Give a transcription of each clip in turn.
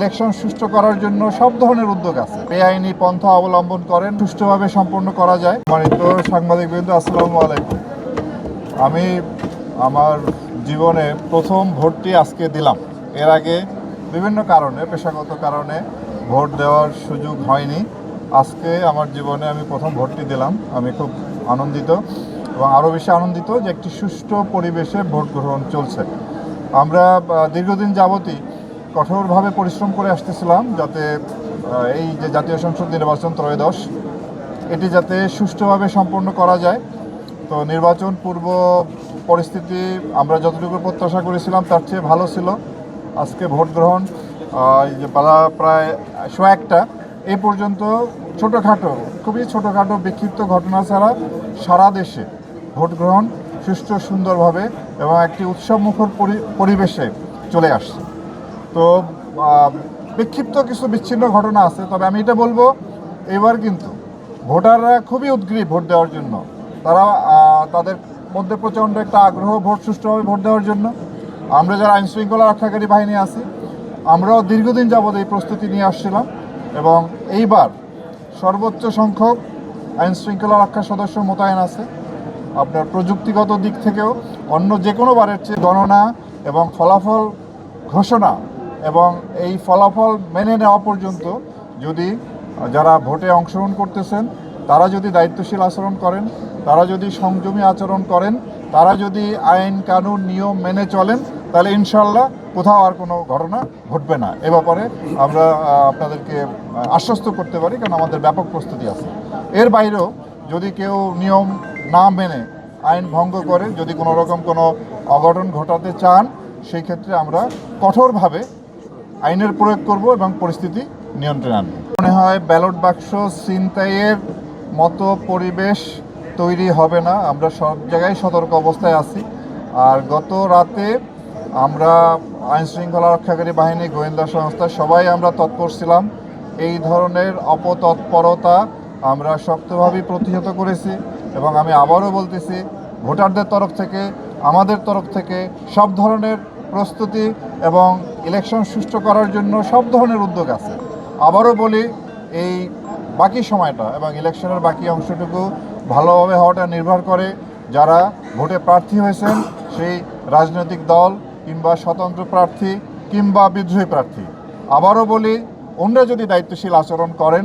Election সুষ্ঠু করার জন্য সব ধরনের উদ্যোগ আছে। বেআইনি পন্থা অবলম্বন করেন, সুষ্ঠুভাবে সম্পন্ন করা যায়। সম্মানিত সাংবাদিক বিন্দু আসসালামু আলাইকুম। আমি আমার জীবনে প্রথম ভোটটি আজকে দিলাম। এর আগে বিভিন্ন কারণে, পেশাগত কারণে ভোট দেওয়ার সুযোগ হয়নি। আজকে আমার জীবনে আমি প্রথম ভোটটি দিলাম। আমি খুব আনন্দিত এবং আরও বেশি আনন্দিত যে একটি সুষ্ঠু পরিবেশে ভোট গ্রহণ চলছে। আমরা দীর্ঘদিন যাবতই কঠোরভাবে পরিশ্রম করে আসতেছিলাম যাতে এই যে জাতীয় সংসদ নির্বাচন ত্রয়োদশ, এটি যাতে সুষ্ঠুভাবে সম্পন্ন করা যায়। তো নির্বাচন পূর্ব পরিস্থিতি আমরা যতটুকু প্রত্যাশা করেছিলাম তার চেয়ে ভালো ছিল। আজকে ভোট গ্রহণ এই যে পালা- প্রায় শো একটা, এ পর্যন্ত ছোটোখাটো, খুবই ছোটোখাটো বিক্ষিপ্ত ঘটনা ছাড়া সারা দেশে ভোট গ্রহণ সুষ্ঠু সুন্দরভাবে এবং একটি উৎসবমুখর পরি- পরিবেশে চলে আসছে। তো বিক্ষিপ্ত কিছু বিচ্ছিন্ন ঘটনা আছে, তবে আমি এটা বলব, এবার কিন্তু ভোটাররা খুবই উদ্গ্রীব ভোট দেওয়ার জন্য। তারা তাদের মধ্যে প্রচণ্ড একটা আগ্রহ ভোট সুষ্ঠুভাবে ভোট দেওয়ার জন্য। আমরা যারা আইন শৃঙ্খলা রক্ষাকারী বাহিনী আছি, আমরাও দীর্ঘদিন যাবৎ এই প্রস্তুতি নিয়ে আসছিলাম এবং এইবার সর্বোচ্চ সংখ্যক আইন শৃঙ্খলা রক্ষা সদস্য মোতায়েন আছে। আপনার প্রযুক্তিগত দিক থেকেও অন্য যে কোনো বারের চেয়ে গণনা এবং ফলাফল ঘোষণা এবং এই ফলাফল মেনে নেওয়া পর্যন্ত যদি, যারা ভোটে অংশগ্রহণ করতেছেন, তারা যদি দায়িত্বশীল আচরণ করেন, তারা যদি সংযমী আচরণ করেন, তারা যদি আইন, কানুন, নিয়ম মেনে চলেন, তাহলে ইনশাল্লাহ কোথাও আর কোনো ঘটনা ঘটবে না। এ ব্যাপারে আমরা আপনাদেরকে আশ্বস্ত করতে পারি, কারণ আমাদের ব্যাপক প্রস্তুতি আছে। এর বাইরেও যদি কেউ নিয়ম না মেনে আইন ভঙ্গ করে, যদি কোনো রকম কোনো অঘটন ঘটাতে চান, সেই ক্ষেত্রে আমরা কঠোরভাবে আইনের প্রয়োগ করব এবং পরিস্থিতি নিয়ন্ত্রণে আনব। মনে হয় ব্যালট বাক্স ছিনতাইয়ের মতো পরিবেশ তৈরি হবে না। আমরা সব জায়গায় সতর্ক অবস্থায় আছি। আর গত রাতে আমরা আইন শৃঙ্খলা রক্ষাকারী বাহিনী, গোয়েন্দা সংস্থা সবাই আমরা তৎপর ছিলাম। এই ধরনের অপতৎপরতা আমরা শক্তভাবে প্রতিহত করেছি এবং আমি আবারও বলতেছি, ভোটারদের তরফ থেকে, আমাদের তরফ থেকে সব ধরনের প্রস্তুতি এবং ইলেকশন সুষ্ঠু করার জন্য সব ধরনের উদ্যোগ আছে। আবারও বলি, এই বাকি সময়টা এবং ইলেকশনের বাকি অংশটুকু ভালোভাবে হওয়াটা নির্ভর করে যারা ভোটে প্রার্থী হয়েছেন, সেই রাজনৈতিক দল কিংবা স্বতন্ত্র প্রার্থী কিংবা বিদ্রোহী প্রার্থী। আবারও বলি, অন্যরা যদি দায়িত্বশীল আচরণ করেন,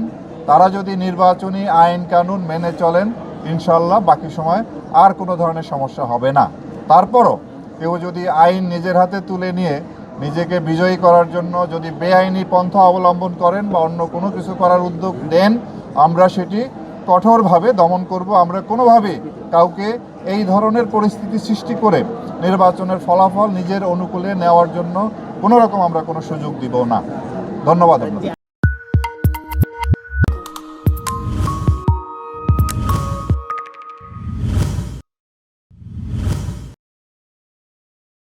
তারা যদি নির্বাচনী আইন কানুন মেনে চলেন, ইনশাল্লাহ বাকি সময় আর কোনো ধরনের সমস্যা হবে না। তারপরও কেউ যদি আইন নিজের হাতে তুলে নিয়ে নিজেকে বিজয়ী করার জন্য যদি বেআইনি পন্থা অবলম্বন করেন বা অন্য কোনো কিছু করার উদ্যোগ দেন, আমরা সেটি কঠোরভাবে দমন করব। আমরা কোনোভাবে কাউকে এই ধরনের পরিস্থিতি সৃষ্টি করে নির্বাচনের ফলাফল নিজের অনুকূলে নেওয়ার জন্য কোনো রকম আমরা কোনো সুযোগ দিব না। ধন্যবাদ